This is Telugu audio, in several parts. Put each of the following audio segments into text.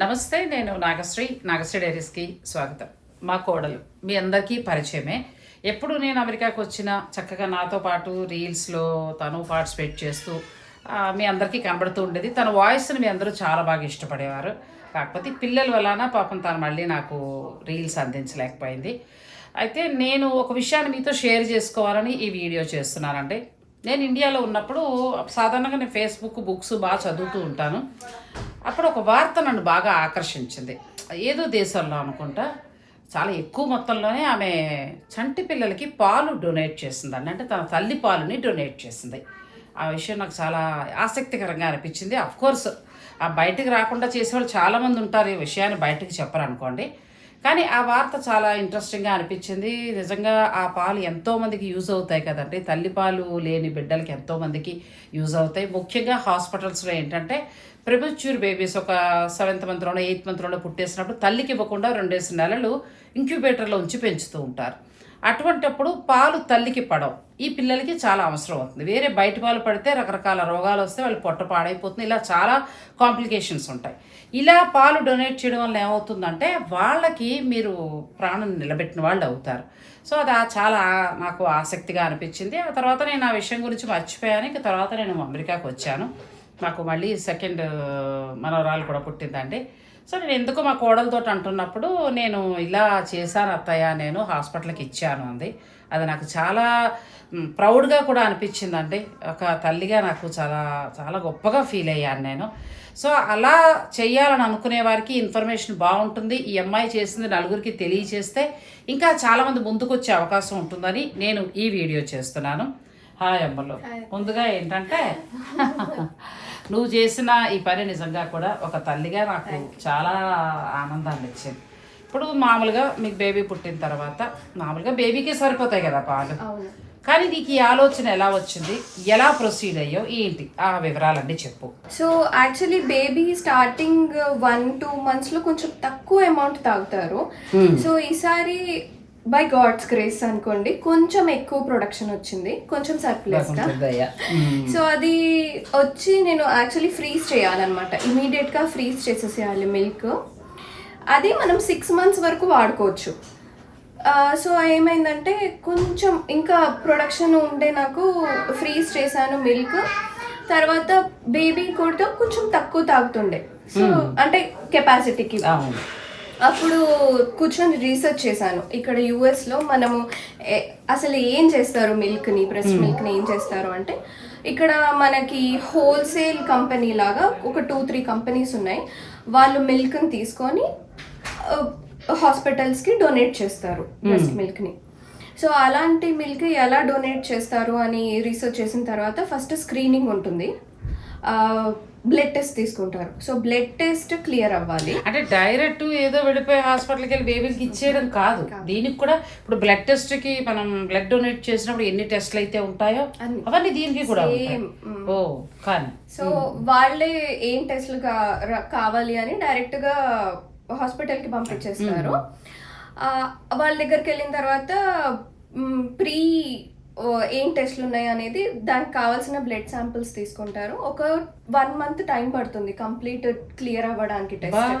నమస్తే నేను నాగశ్రీ. నాగశ్రీ డైరీస్కి స్వాగతం. మా కోడలు మీ అందరికీ పరిచయమే. ఎప్పుడు నేను అమెరికాకు వచ్చినా చక్కగా నాతో పాటు రీల్స్లో తను పార్టిసిపేట్ చేస్తూ మీ అందరికీ కనబడుతూ ఉండేది. తన వాయిస్ని మీ అందరూ చాలా బాగా ఇష్టపడేవారు. కాకపోతే పిల్లల వలన పాపం తను మళ్ళీ నాకు రీల్స్ అందించలేకపోయింది. అయితే నేను ఒక విషయాన్ని మీతో షేర్ చేసుకోవాలని ఈ వీడియో చేస్తున్నానండి. నేను ఇండియాలో ఉన్నప్పుడు సాధారణంగా నేను ఫేస్బుక్ బుక్స్ బాగా చదువుతూ ఉంటాను. అప్పుడు ఒక వార్త నన్ను బాగా ఆకర్షించింది. ఏదో దేశంలో అనుకుంటా చాలా ఎక్కువ మొత్తంలోనే ఆమె చంటి పిల్లలకి పాలు డొనేట్ చేసిందండి అంటే తన తల్లి పాలుని డొనేట్ చేసింది. ఆ విషయం నాకు చాలా ఆసక్తికరంగా అనిపించింది. అఫ్ కోర్స్ ఆ బయటికి రాకుండా చేసేవాళ్ళు చాలామంది ఉంటారు ఈ విషయాన్ని బయటకు చెప్పరు అనుకోండి కానీ ఆ వార్త చాలా ఇంట్రెస్టింగ్గా అనిపించింది. నిజంగా ఆ పాలు ఎంతోమందికి యూజ్ అవుతాయి కదండి. తల్లిపాలు లేని బిడ్డలకి ఎంతోమందికి యూజ్ అవుతాయి. ముఖ్యంగా హాస్పిటల్స్లో ఏంటంటే ప్రిమచ్యూర్ బేబీస్ ఒక సెవెంత్ మంత్లోనో ఎయిత్ మంత్లోనో పుట్టేసినప్పుడు తల్లికి ఇవ్వకుండా రెండేసి నెలలు ఇంక్యుబేటర్లో ఉంచి పెంచుతూ ఉంటారు. అటువంటప్పుడు పాలు తల్లికి పడవు. ఈ పిల్లలకి చాలా అవసరం అవుతుంది. వేరే బయట పాలు పడితే రకరకాల రోగాలు వస్తే వాళ్ళు పొట్ట పాడైపోతుంది. ఇలా చాలా కాంప్లికేషన్స్ ఉంటాయి. ఇలా పాలు డొనేట్ చేయడం వల్ల ఏమవుతుందంటే వాళ్ళకి మీరు ప్రాణం నిలబెట్టిన వాళ్ళు అవుతారు. సో అది చాలా నాకు ఆసక్తిగా అనిపించింది. ఆ తర్వాత నేను ఆ విషయం గురించి మర్చిపోయాను. ఇక తర్వాత నేను అమెరికాకు వచ్చాను. నాకు మళ్ళీ సెకండ్ మనవరాలు కూడా పుట్టిందండి. సో నేను ఎందుకు మా కోడలతో అంటున్నప్పుడు నేను ఇలా చేశాను అత్తయ్య నేను హాస్పిటల్కి ఇచ్చాను అంది. అది నాకు చాలా ప్రౌడ్గా కూడా అనిపించిందండి. ఒక తల్లిగా నాకు చాలా చాలా గొప్పగా ఫీల్ అయ్యాను నేను. సో అలా చేయాలని అనుకునే వారికి ఇన్ఫర్మేషన్ బాగుంటుంది. ఈ అమ్మాయి చేసింది నలుగురికి తెలియచేస్తే ఇంకా చాలామంది ముందుకు వచ్చే అవకాశం ఉంటుందని నేను ఈ వీడియో చేస్తున్నాను. హాయ్ అమ్మలు. ముందుగా ఏంటంటే నువ్వు చేసిన ఈ పని నిజంగా కూడా ఒక తల్లిగా నాకు చాలా ఆనందాన్ని ఇచ్చింది. ఇప్పుడు మామూలుగా మీకు బేబీ పుట్టిన తర్వాత మామూలుగా బేబీకే సరిపోతాయి కదా పాలు. కానీ నీకు ఈ ఆలోచన ఎలా వచ్చింది? ఎలా ప్రొసీడ్ అయ్యో? ఏంటి ఆ వివరాలన్నీ చెప్పు. So actually baby starting one two మంత్స్లో కొంచెం తక్కువ అమౌంట్ తాగుతారు. సో ఈసారి బై గాడ్స్ గ్రేస్ అనుకోండి కొంచెం ఎక్కువ ప్రొడక్షన్ వచ్చింది కొంచెం సర్ప్లస్. సో అది వచ్చి నేను యాక్చువల్లీ ఫ్రీజ్ చేయాలన్నమాట. ఇమీడియట్గా ఫ్రీజ్ చేసేసేయాలి మిల్క్ అది మనం సిక్స్ మంత్స్ వరకు వాడుకోవచ్చు. సో ఏమైందంటే కొంచెం ఇంకా ప్రొడక్షన్ ఉండే నాకు ఫ్రీజ్ చేశాను మిల్క్ తర్వాత బేబీ కూడా కొంచెం తక్కువ తాగుతుండే. సో అంటే కెపాసిటీకి అవును. అప్పుడు కూర్చొని రీసెర్చ్ చేశాను. ఇక్కడ US లో మనము అసలు ఏం చేస్తారు మిల్క్ని బ్రెస్ట్ మిల్క్ని ఏం చేస్తారు అంటే ఇక్కడ మనకి హోల్సేల్ కంపెనీ లాగా ఒక టూ త్రీ కంపెనీస్ ఉన్నాయి. వాళ్ళు మిల్క్ని తీసుకొని హాస్పిటల్స్కి డొనేట్ చేస్తారు బ్రెస్ట్ మిల్క్ని సో అలాంటి మిల్క్ ఎలా డొనేట్ చేస్తారు అని రీసెర్చ్ చేసిన తర్వాత ఫస్ట్ స్క్రీనింగ్ ఉంటుంది. బ్లడ్ టెస్ట్ తీసుకుంటారు. సో బ్లడ్ టెస్ట్ క్లియర్ అవ్వాలి. అంటే డైరెక్ట్ ఏదో వెళ్ళిపోయి హాస్పిటల్కి వెళ్ళి బేబీకి ఇచ్చేయడం కాదు. దీనికి కూడా ఇప్పుడు బ్లడ్ టెస్ట్కి మనం బ్లడ్ డొనేట్ చేసినప్పుడు ఎన్ని టెస్ట్లు అయితే ఉంటాయో. అవన్నీ దీనికి కూడా. మ్. ఓ కానీ. సో వాళ్ళే ఏం టెస్ట్లు కావాలి అని డైరెక్ట్గా హాస్పిటల్కి పంపించేస్తారు. ఆ, వాళ్ళ దగ్గరికి వెళ్ళిన తర్వాత ప్రీ ఏం టెస్ట్లు ఉన్నాయి అనేది దానికి కావాల్సిన బ్లడ్ శాంపిల్స్ తీసుకుంటారు. ఒక వన్ మంత్ టైం పడుతుంది కంప్లీట్ క్లియర్ అవ్వడానికి టెస్ట్.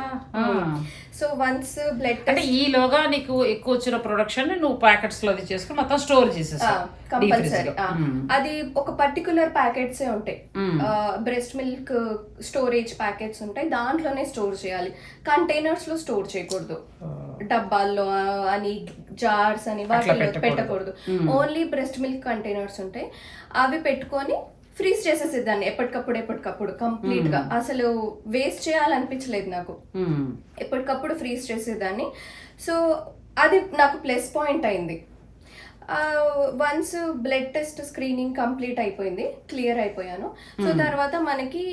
సో వన్స్ బ్లడ్ అంటే ఈలోగా నీకు ఎక్కువ వచ్చిన ప్రొడక్షన్ నువ్వు ప్యాకెట్స్లో అది చేసుకుని మొత్తం స్టోర్ చేసేసావు. కంపల్సరీ అది ఒక పర్టికులర్ ప్యాకెట్స్ ఉంటాయి. బ్రెస్ట్ మిల్క్ స్టోరేజ్ ప్యాకెట్స్ ఉంటాయి. దాంట్లోనే స్టోర్ చేయాలి. కంటైనర్స్లో స్టోర్ చేయకూడదు. డబ్బాల్లో అని జార్స్ అని వాటిలో పెట్టకూడదు. ఓన్లీ బ్రెస్ట్ మిల్క్ కంటైనర్స్ ఉంటాయి. అవి పెట్టుకొని ఫ్రీజ్ చేసేసేదాన్ని ఎప్పటికప్పుడు ఎప్పటికప్పుడు కంప్లీట్గా. అసలు వేస్ట్ చేయాలనిపించలేదు నాకు. ఎప్పటికప్పుడు ఫ్రీజ్ చేసేదాన్ని సో అది నాకు ప్లస్ పాయింట్ అయింది. Once blood test screening complete అయిపోయింది క్లియర్ అయిపోయాను. సో తర్వాత మనకి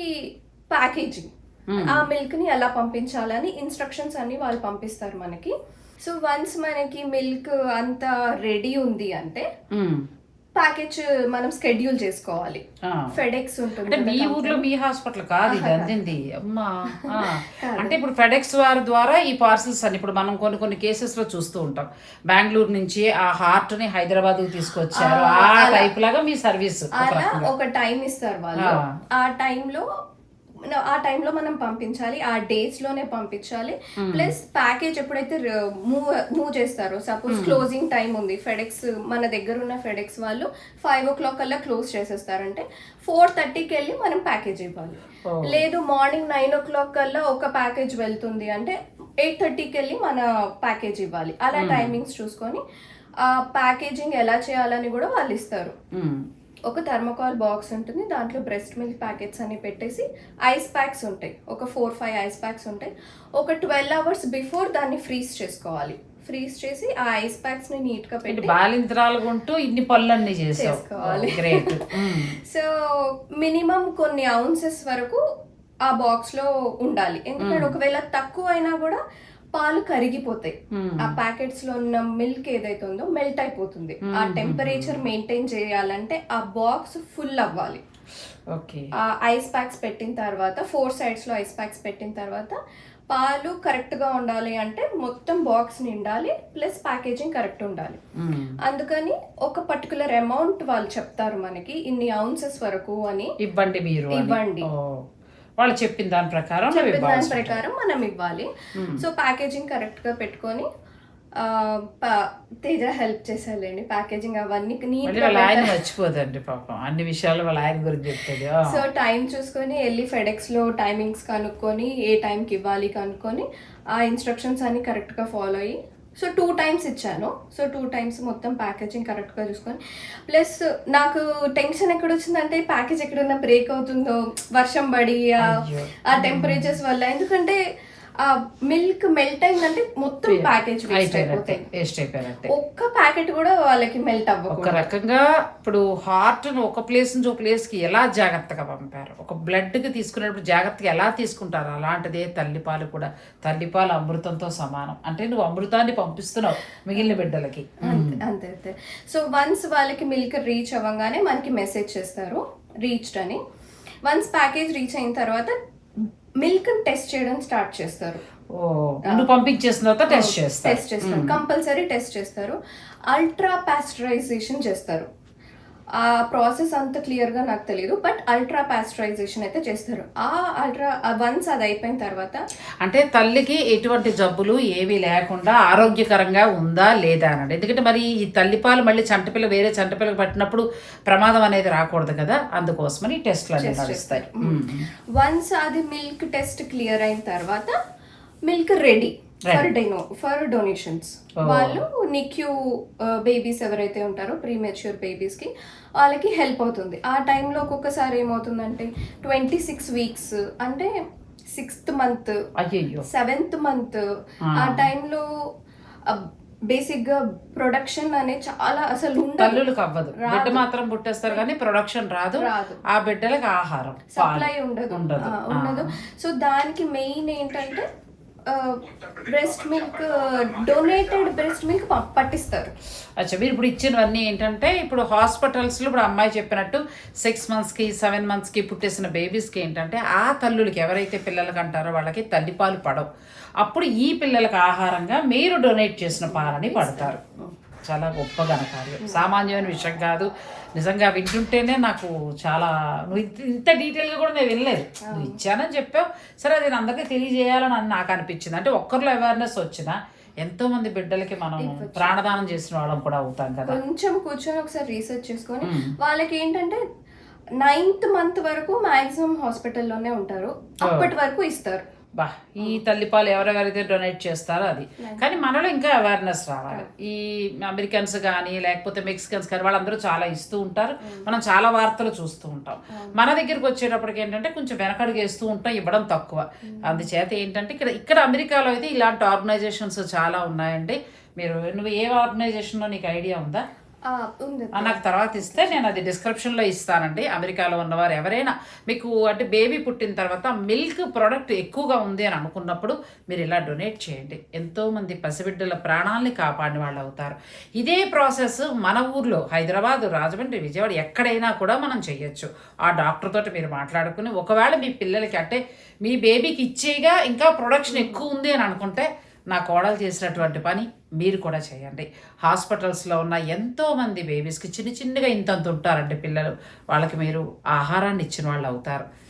ప్యాకేజింగ్ ఆ మిల్క్ని ఎలా పంపించాలని ఇన్స్ట్రక్షన్స్ అన్ని వాళ్ళు పంపిస్తారు మనకి. సో వన్స్ మనకి మిల్క్ అంతా రెడీ ఉంది అంటే ప్యాకేజ్ మనం స్కెడ్యూల్ చేసుకోవాలి. ఫెడెక్స్ ఉంటుంది అంటే మీ ఊర్లో మీ హాస్పిటల్ కాదు ఇది అందింది అమ్మా. అంటే ఇప్పుడు ఫెడెక్స్ వారి ద్వారా ఈ పార్సల్స్ అన్ని ఇప్పుడు మనం కొన్ని కొన్ని కేసెస్లో చూస్తూ ఉంటాం. బెంగళూరు నుంచి ఆ హార్ట్ని హైదరాబాద్కి తీసుకొచ్చారు ఆ టైప్ లాగా మీ సర్వీస్ అలా ఒక టైం ఇస్తారు వాళ్ళు. ఆ. టైంలో ఆ టైంలో మనం పంపించాలి ఆ డేట్స్లోనే పంపించాలి. ప్లస్ ప్యాకేజ్ ఎప్పుడైతే మూవ్ మూవ్ చేస్తారో సపోజ్ క్లోజింగ్ టైం ఉంది. ఫెడెక్స్ మన దగ్గర ఉన్న ఫెడెక్స్ వాళ్ళు ఫైవ్ ఓ క్లాక్ కల్లా క్లోజ్ చేసేస్తారంటే ఫోర్ థర్టీకి వెళ్ళి మనం ప్యాకేజ్ ఇవ్వాలి. Oh. లేదు మార్నింగ్ నైన్ ఓ క్లాక్ కల్లా ఒక ప్యాకేజ్ వెళ్తుంది అంటే ఎయిట్ థర్టీకి వెళ్ళి మన ప్యాకేజ్ ఇవ్వాలి. అలా టైమింగ్స్ చూసుకొని ఆ ప్యాకేజింగ్ ఎలా చేయాలని కూడా వాళ్ళు ఇస్తారు. ఉమ్. ఒక థర్మోకాల్ బాక్స్ ఉంటుంది దాంట్లో బ్రెస్ట్ మిల్క్ ప్యాకెట్స్ అని పెట్టేసి ఐస్ ప్యాక్స్ ఉంటాయి. ఒక ఫోర్ ఫైవ్ ఐస్ ప్యాక్స్ ఉంటాయి. ఒక ట్వెల్వ్ అవర్స్ బిఫోర్ దాన్ని ఫ్రీజ్ చేసుకోవాలి. ఫ్రీజ్ చేసి ఆ ఐస్ ప్యాక్స్ని నీట్గా పెట్టి బాలింతరాలు ఉంటూ ఇన్ని చేసావు. చేసుకోవాలి. గ్రేట్ సో మినిమం కొన్ని అవున్సెస్ వరకు ఆ బాక్స్లో ఉండాలి. ఎందుకంటే ఒకవేళ తక్కువ అయినా కూడా పాలు కరిగిపోతాయి. ఆ ప్యాకెట్స్లో ఉన్న మిల్క్ ఏదైతే ఉందో మెల్ట్ అయిపోతుంది. ఆ టెంపరేచర్ మెయింటైన్ చేయాలంటే ఆ బాక్స్ ఫుల్ అవ్వాలి. ఓకే. ఆ ఐస్ ప్యాక్స్ పెట్టిన తర్వాత ఫోర్ సైడ్స్లో ఐస్ ప్యాక్స్ పెట్టిన తర్వాత పాలు కరెక్ట్గా ఉండాలి అంటే మొత్తం బాక్స్ నిండాలి ప్లస్ ప్యాకేజింగ్ కరెక్ట్ ఉండాలి. అందుకని ఒక పర్టికులర్ అమౌంట్ వాళ్ళు చెప్తారు మనకి ఇన్ని అవున్సెస్ వరకు అని ఇవ్వండి మీరు. ఇవ్వండి. వాళ్ళు చెప్పిన దాని ప్రకారం చెప్పిన దాని. ప్రకారం మనం ఇవ్వాలి. సో ప్యాకేజింగ్ కరెక్ట్గా పెట్టుకొని తేజ హెల్ప్ చేసేయాలండి ప్యాకేజింగ్ అవన్నీ నీట్ ఆయన మర్చిపోదండి పాపం. అన్ని విషయాలు వాళ్ళ ఆయన గురించి చెప్తుంది ఆ. సో టైం చూసుకొని వెళ్ళి ఫెడెక్స్లో టైమింగ్స్ కనుక్కొని ఏ టైంకి ఇవ్వాలి కనుక్కొని ఆ ఇన్స్ట్రక్షన్స్ అన్ని కరెక్ట్గా ఫాలో అయ్యి సో టూ టైమ్స్ ఇచ్చాను. సో టూ టైమ్స్ మొత్తం ప్యాకేజింగ్ కరెక్ట్గా చూసుకొని. ప్లస్ నాకు టెన్షన్ ఎక్కడ వచ్చిందంటే ప్యాకేజ్ ఎక్కడన్నా బ్రేక్ అవుతుందో వర్షం పడి ఆ- టెంపరేచర్స్ వల్ల. ఎందుకంటే మిల్క్ మెల్ట్ అయిందంటే మొత్తం ప్యాకేజ్ వేస్ట్ అయిపోయినట్టే. ఒక్క ప్యాకెట్ కూడా వాళ్ళకి మెల్ట్ ఒక అవ్వకూడదు రకంగా ఇప్పుడు హార్ట్ ఒక ప్లేస్ నుంచి ఒక ప్లేస్కి ఎలా జాగ్రత్తగా పంపారు? ఒక బ్లడ్కి తీసుకునేటప్పుడు జాగ్రత్తగా ఎలా తీసుకుంటారు? అలాంటిదే తల్లిపాలు కూడా తల్లిపాలు అమృతంతో సమానం. అంటే నువ్వు అమృతాన్ని పంపిస్తున్నావు మిగిలిన బిడ్డలకి. అంతే అంతే అంతే. సో వన్స్ వాళ్ళకి మిల్క్ రీచ్ అవ్వగానే మనకి మెసేజ్ చేస్తారు రీచ్డ్ అని. వన్స్ ప్యాకేజ్ రీచ్ అయిన తర్వాత మిల్క్ టెస్ట్ చేయడం స్టార్ట్ చేస్తారు. నువ్వు పంపించేసిన తర్వాత టెస్ట్ చేస్తారు. టెస్ట్ చేస్తారు. కంపల్సరీ టెస్ట్ చేస్తారు. అల్ట్రా పాస్టరైజేషన్ చేస్తారు. ఆ ప్రాసెస్ అంత క్లియర్గా నాకు తెలియదు బట్ అల్ట్రా పాస్టరైజేషన్ అయితే చేస్తారు. ఆ అల్ట్రా వన్స్ అది అయిపోయిన తర్వాత అంటే తల్లికి ఎటువంటి జబ్బులు ఏమీ లేకుండా ఆరోగ్యకరంగా ఉందా లేదా అనండి? ఎందుకంటే మరి ఈ తల్లిపాలు మళ్ళీ చంటపిల్ల వేరే చంటపిల్లకి పట్టినప్పుడు ప్రమాదం అనేది రాకూడదు కదా? అందుకోసమని ఈ టెస్ట్లు అనేవి నడుస్తాయి. వన్స్ అది మిల్క్ టెస్ట్ క్లియర్ అయిన తర్వాత మిల్క్ రెడీ. ఫర్ డెనో ఫర్ డొనేషన్స్ వాళ్ళు నిక్యూ బేబీస్ ఎవరైతే ఉంటారో ప్రీమెచ్యూర్ బేబీస్కి వాళ్ళకి హెల్ప్ అవుతుంది. ఆ టైంలో ఒక్కొక్కసారి ఏమవుతుందంటే ట్వంటీ సిక్స్ వీక్స్ అంటే సిక్స్త్ మంత్ సెవెంత్ మంత్ ఆ. టైంలో బేసిక్గా ప్రొడక్షన్ అనేది చాలా అసలు తల్లులకు అవ్వదు బిడ్డ మాత్రం పుట్టేస్తారు కానీ ప్రొడక్షన్ రాదు. రాదు. ఆ బిడ్డలకు ఆహారం. పాలు. సప్లై ఉండదు. ఉండదు. సో దానికి మెయిన్ ఏంటంటే breast milk donated breast milk పట్టిస్తారు. అచ్చా మీరు ఇప్పుడు ఇచ్చినవన్నీ ఏంటంటే ఇప్పుడు హాస్పిటల్స్లో ఇప్పుడు అమ్మాయి చెప్పినట్టు సిక్స్ మంత్స్కి సెవెన్ మంత్స్కి పుట్టేసిన బేబీస్కి ఏంటంటే ఆ తల్లులకి ఎవరైతే పిల్లలకి అంటారో వాళ్ళకి తల్లిపాలు పడవు. అప్పుడు ఈ పిల్లలకు ఆహారంగా మీరు డొనేట్ చేసిన పాలని పడతారు. చాలా గొప్ప ఘనకార్యం సామాన్యమైన విషయం కాదు. నిజంగా వింటుంటేనే నాకు చాలా నువ్వు ఇంత- డీటెయిల్గా కూడా నేను వినలేదు. నువ్వు ఇచ్చానని చెప్పావు. సరే అది అందరికీ తెలియజేయాలని అని నాకు అనిపించింది. అంటే ఒక్కరిలో అవేర్నెస్ వచ్చినా ఎంతో మంది బిడ్డలకి మనం ప్రాణదానం చేసిన వాళ్ళం కూడా అవుతాం కదా. కొంచెం కూర్చొని ఒకసారి రీసెర్చ్ చేసుకొని వాళ్ళకి ఏంటంటే నైన్త్ మంత్ వరకు మాక్సిమం హాస్పిటల్లోనే ఉంటారు. అప్పటి వరకు ఇస్తారు. బా ఈ తల్లిపాలు ఎవరెవరైతే డొనేట్ చేస్తారో అది. కానీ మనలో ఇంకా అవేర్నెస్ రావాలి. ఈ అమెరికన్స్ కానీ లేకపోతే మెక్సికన్స్ కానీ వాళ్ళందరూ చాలా ఇస్తూ ఉంటారు. మనం చాలా వార్తలు చూస్తూ ఉంటాం. మన దగ్గరికి వచ్చేటప్పటికి ఏంటంటే కొంచెం వెనకడుగు వేస్తూ ఉంటాం ఇవ్వడం తక్కువ. అందుచేత ఏంటంటే ఇక్కడ ఇక్కడ అమెరికాలో అయితే ఇలాంటి ఆర్గనైజేషన్స్ చాలా ఉన్నాయండి. మీరు నువ్వు ఏ ఆర్గనైజేషన్లో నీకు ఐడియా ఉందా? నాకు తర్వాత ఇస్తే నేను అది డిస్క్రిప్షన్లో ఇస్తానండి. అమెరికాలో ఉన్నవారు ఎవరైనా మీకు అంటే బేబీ పుట్టిన తర్వాత మిల్క్ ప్రోడక్ట్ ఎక్కువగా ఉంది అని అనుకున్నప్పుడు మీరు ఇలా డొనేట్ చేయండి. ఎంతోమంది పసిబిడ్డల ప్రాణాలని కాపాడిన వాళ్ళు అవుతారు. ఇదే ప్రాసెస్ మన ఊర్లో హైదరాబాద్ రాజమండ్రి విజయవాడ ఎక్కడైనా కూడా మనం చేయొచ్చు. ఆ డాక్టర్ తోటి మీరు మాట్లాడుకుని ఒకవేళ మీ పిల్లలకి అంటే మీ బేబీకి ఇచ్చేగా ఇంకా ప్రొడక్షన్ ఎక్కువ ఉంది అని అనుకుంటే నా కోడలు చేసినటువంటి పని మీరు కూడా చేయండి. హాస్పిటల్స్లో ఉన్న ఎంతోమంది బేబీస్కి చిన్న చిన్నగా ఇంతంత ఉంటారండి పిల్లలు. వాళ్ళకి మీరు ఆహారాన్ని ఇచ్చిన వాళ్ళు అవుతారు.